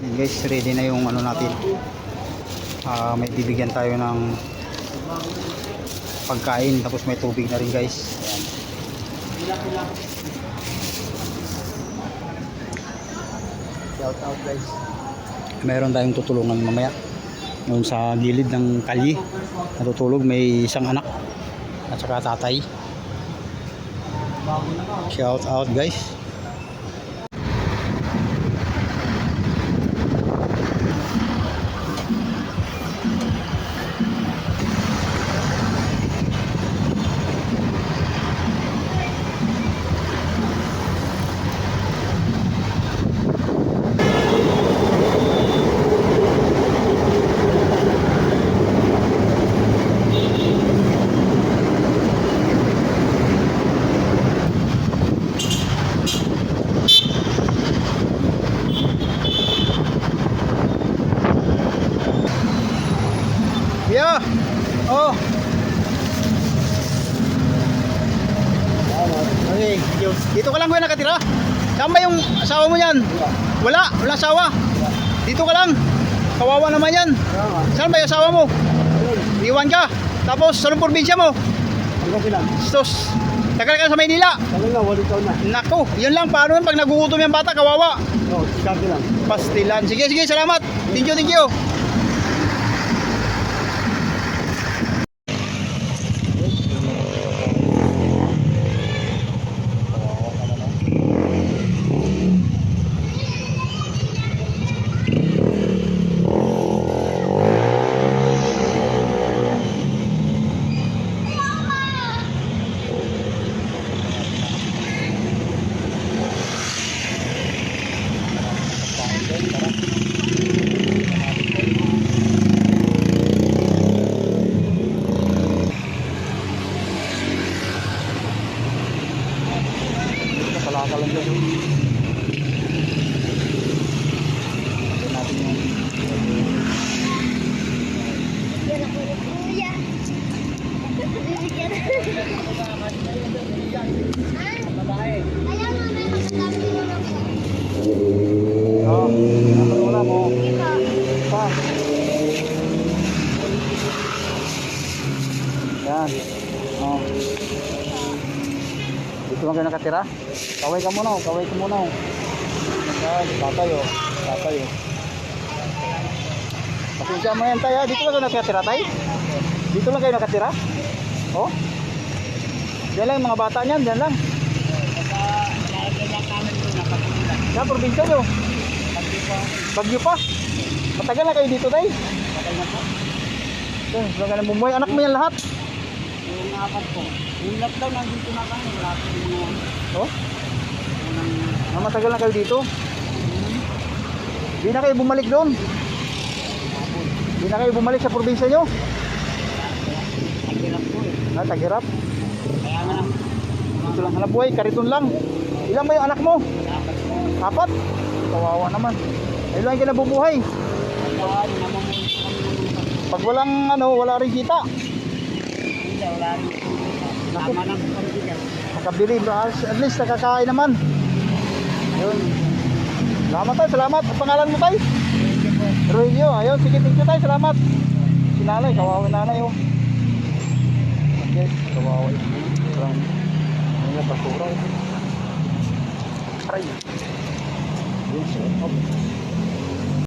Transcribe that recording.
Yan guys, ready na yung ano natin. Ah, may bibigyan tayo ng pagkain tapos may tubig na rin guys. Ayan. Shout out guys. Meron tayong tutulungan mamaya. Noon sa gilid ng kalye. Natutulog may isang anak at saka tatay. Shout out guys. Dito ka lang kuya nakatira? Saan ba yung asawa mo yan? Wala, wala asawa. Dito ka lang. Kawawa naman yan. Saan ba yung asawa mo? Iwan ka. Tapos, saan ang probinsya mo? Sos. Tagal ka sa Maynila. Nako, yun lang. Paano yun pag nagugutom yung bata, kawawa. Pastilan. Sige, sige, salamat. Thank you, thank you. Kalaka lang dyan. Natin yung Oh, wala mo. Pa. Yan. Oh. Lang kayo nakatira? Kaway ka muna, oh. kaway ka muna. Yan, tatay oh. Tatay oh. Pasensya mo yan tayo, dito lang kayo nakatira tay? Dito lang kayo nakatira? Oh? Diyan lang mga bata niyan, diyan lang. Sa probinsya nyo? Bagyo pa. Matagal na kayo dito tay? Matagal na po. Ka. Anak mo yan lahat? Yung apat po. Yung lockdown nandito na kami. Wala po yung. Oh? unang... Ah, matagal na kayo dito? Di na kayo bumalik doon? Di na kayo bumalik sa probinsya nyo? Ang hirap po eh. Ah, tagirap. Kaya nga lang. Dito lang hanap buhay, kariton lang. Ilan ba yung anak mo? Dapat po. Apat? Kawawa naman. Ayun lang yung kinabubuhay. Kaya namamuli po kami ng Pag walang ano, wala rin kita. Wala rin po. Tama lang. Makabili, at least nakakain naman. Yun. Salamat tayo, salamat. Ang pangalan mo tayo? Rogelio, ayun, sige, thank you tayo, salamat. Si nanay, kawawa nanay, oh. Okay, kawawa. Parang, ano yung basura, oh. Aray. So, oh.